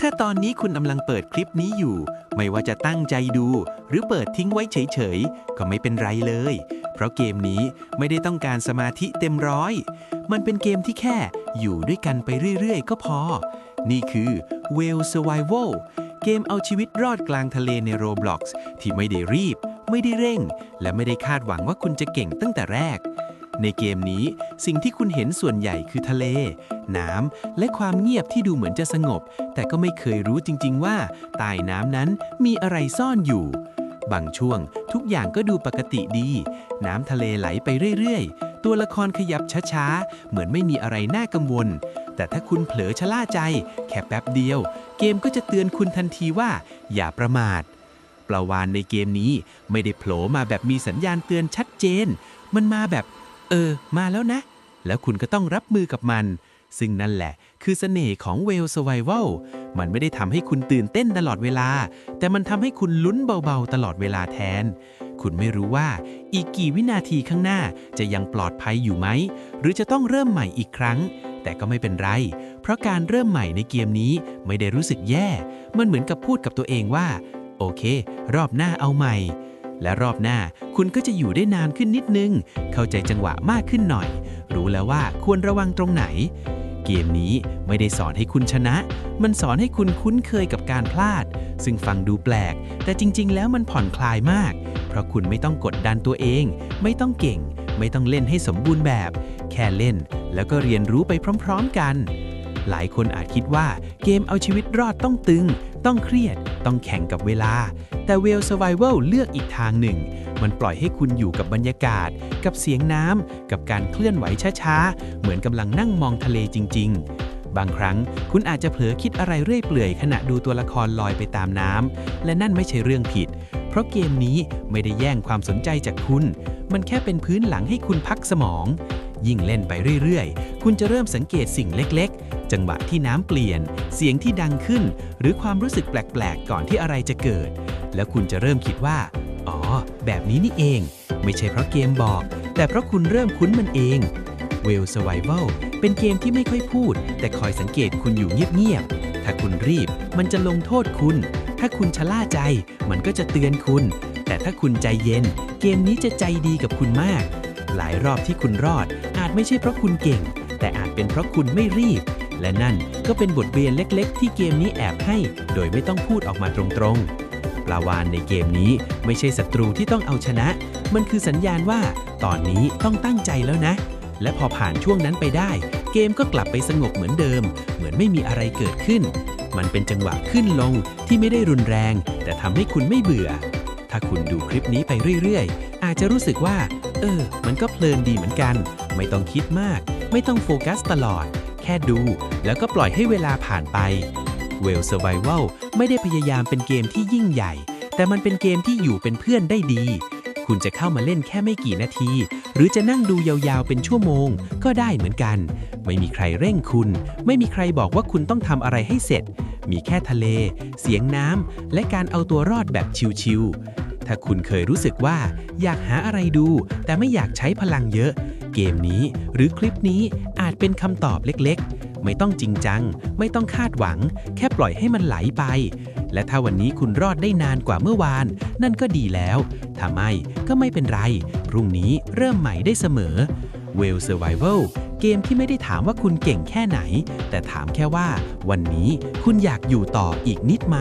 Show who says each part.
Speaker 1: ถ้าตอนนี้คุณกำลังเปิดคลิปนี้อยู่ ไม่ว่าจะตั้งใจดู หรือเปิดทิ้งไว้เฉยๆ ก็ไม่เป็นไรเลย เพราะเกมนี้ไม่ได้ต้องการสมาธิเต็มร้อย มันเป็นเกมที่แค่อยู่ด้วยกันไปเรื่อยๆ ก็พอ นี่คือ Whale Survival เกมเอาชีวิตรอดกลางทะเลใน Roblox ที่ไม่ได้รีบ ไม่ได้เร่ง และไม่ได้คาดหวังว่าคุณจะเก่งตั้งแต่แรก ในเกมนี้สิ่งที่คุณเห็นส่วนใหญ่คือทะเล น้ำ และความเงียบที่ดูเหมือนจะสงบ แต่ก็ไม่เคยรู้จริง ๆ ว่าใต้น้ำนั้นมีอะไรซ่อนอยู่ บางช่วงทุกอย่างก็ดูปกติดี น้ำทะเลไหลไปเรื่อย ๆ ตัวละครขยับช้า ๆ เหมือนไม่มีอะไรน่ากังวล แต่ถ้าคุณเผลอชะล่าใจ แค่แป๊บเดียว เกมก็จะเตือนคุณทันทีว่า อย่าประมาทปลาวานในเกมนี้ไม่ได้โผล่มาแบบมีสัญญาณเตือนชัดเจน มันมาแบบ เออ มาแล้วนะ แล้วคุณก็ต้องรับมือกับมัน ซึ่งนั่นแหละ คือเสน่ห์ของ w e l l Survival มันไม่ได้ทำให้คุณตื่นเต้นตลอดเวลา แต่มันทำให้คุณลุ้นเบาๆ ตลอดเวลาแทน คุณไม่รู้ว่าอีกกี่วินาทีข้างหน้าจะยังปลอดภัยอยู่ไหม หรือจะต้องเริ่มใหม่อีกครั้ง แต่ก็ไม่เป็นไร เพราะการเริ่มใหม่ในเกมนี้ไม่ได้รู้สึกแย่ มันเหมือนกับพูดกับตัวเองว่า โอเค รอบหน้าเอาใหม่ และรอบหน้าคุณก็จะอยู่ได้นานขึ้นนิดนึง เข้าใจจังหวะมากขึ้นหน่อย รู้แล้วว่าควรระวังตรงไหน เกมนี้ไม่ได้สอนให้คุณชนะ มันสอนให้คุณคุ้นเคยกับการพลาด ซึ่งฟังดูแปลก แต่จริง ๆ แล้วมันผ่อนคลายมาก เพราะคุณไม่ต้องกดดันตัวเอง ไม่ต้องเก่ง ไม่ต้องเล่นให้สมบูรณ์แบบ แค่เล่น แล้วก็เรียนรู้ไปพร้อม ๆ กันหลายคนอาจคิดว่าเกมเอาชีวิตรอดต้องตึง ต้องเครียด ต้องแข่งกับเวลา แต่ w e l l Survival เลือกอีกทางหนึ่ง มันปล่อยให้คุณอยู่กับบรรยากาศ กับเสียงน้ำ กับการเคลื่อนไหวช้าๆ เหมือนกำลังนั่งมองทะเลจริง ๆ บางครั้งคุณอาจจะเผลอคิดอะไรเรื่อยเปื่อยขณะดูตัวละครลอยไปตามน้ำ และนั่นไม่ใช่เรื่องผิด เพราะเกมนี้ไม่ได้แย่งความสนใจจากคุณ มันแค่เป็นพื้นหลังให้คุณพักสมอง ยิ่งเล่นไปเรื่อยๆ คุณจะเริ่มสังเกตสิ่งเล็กๆ จังหวะที่น้ำเปลี่ยน เสียงที่ดังขึ้น หรือความรู้สึกแปลกๆ ก่อนที่อะไรจะเกิด แล้วคุณจะเริ่มคิดว่า อ๋อ แบบนี้นี่เอง ไม่ใช่เพราะเกมบอก แต่เพราะคุณเริ่มคุ้นมันเอง w e l l Survival เป็นเกมที่ไม่ค่อยพูด แต่คอยสังเกตคุณอยู่เงียบๆ ถ้าคุณรีบ มันจะลงโทษคุณ ถ้าคุณชะล่าใจ มันก็จะเตือนคุณ แต่ถ้าคุณใจเย็น เกมนี้จะใจดีกับคุณมาก หลายรอบที่คุณรอด อาจไม่ใช่เพราะคุณเก่ง แต่อาจเป็นเพราะคุณไม่รีบ และนั่นก็เป็นบทเรียนเล็กๆ ที่เกมนี้แอบให้ โดยไม่ต้องพูดออกมาตรงๆ ปลาวานในเกมนี้ไม่ใช่ศัตรูที่ต้องเอาชนะ มันคือสัญญาณว่า ตอนนี้ต้องตั้งใจแล้วนะ และพอผ่านช่วงนั้นไปได้ เกมก็กลับไปสงบเหมือนเดิม เหมือนไม่มีอะไรเกิดขึ้น มันเป็นจังหวะขึ้นลงที่ไม่ได้รุนแรง แต่ทำให้คุณไม่เบื่อ ถ้าคุณดูคลิปนี้ไปเรื่อยๆ อาจจะรู้สึกว่า เออ มันก็เพลินดีเหมือนกัน ไม่ต้องคิดมาก ไม่ต้องโฟกัสตลอด ค่ดู แล้วก็ปล่อยให้เวลาผ่านไป w e l l Survival ไม่ได้พยายามเป็นเกมที่ยิ่งใหญ่ แต่มันเป็นเกมที่อยู่เป็นเพื่อนได้ดี คุณจะเข้ามาเล่นแค่ไม่กี่นาที หรือจะนั่งดูยาวๆเป็นชั่วโมง ก็ได้เหมือนกัน ไม่มีใครเร่งคุณ ไม่มีใครบอกว่าคุณต้องทำอะไรให้เสร็จ มีแค่ทะเล เสียงน้ำและการเอาตัวรอดแบบชิวๆถ้าคุณเคยรู้สึกว่า อยากหาอะไรดู แต่ไม่อยากใช้พลังเยอะ เกมนี้ หรือคลิปนี้อาจเป็นคำตอบเล็กๆ ไม่ต้องจริงจัง ไม่ต้องคาดหวัง แค่ปล่อยให้มันไหลไป และถ้าวันนี้คุณรอดได้นานกว่าเมื่อวาน นั่นก็ดีแล้ว ถ้าไม่ก็ไม่เป็นไร พรุ่งนี้เริ่มใหม่ได้เสมอ w e l l Survival เกมที่ไม่ได้ถามว่าคุณเก่งแค่ไหน แต่ถามแค่ว่า วันนี้คุณอยากอยู่ต่ออีกนิดไหม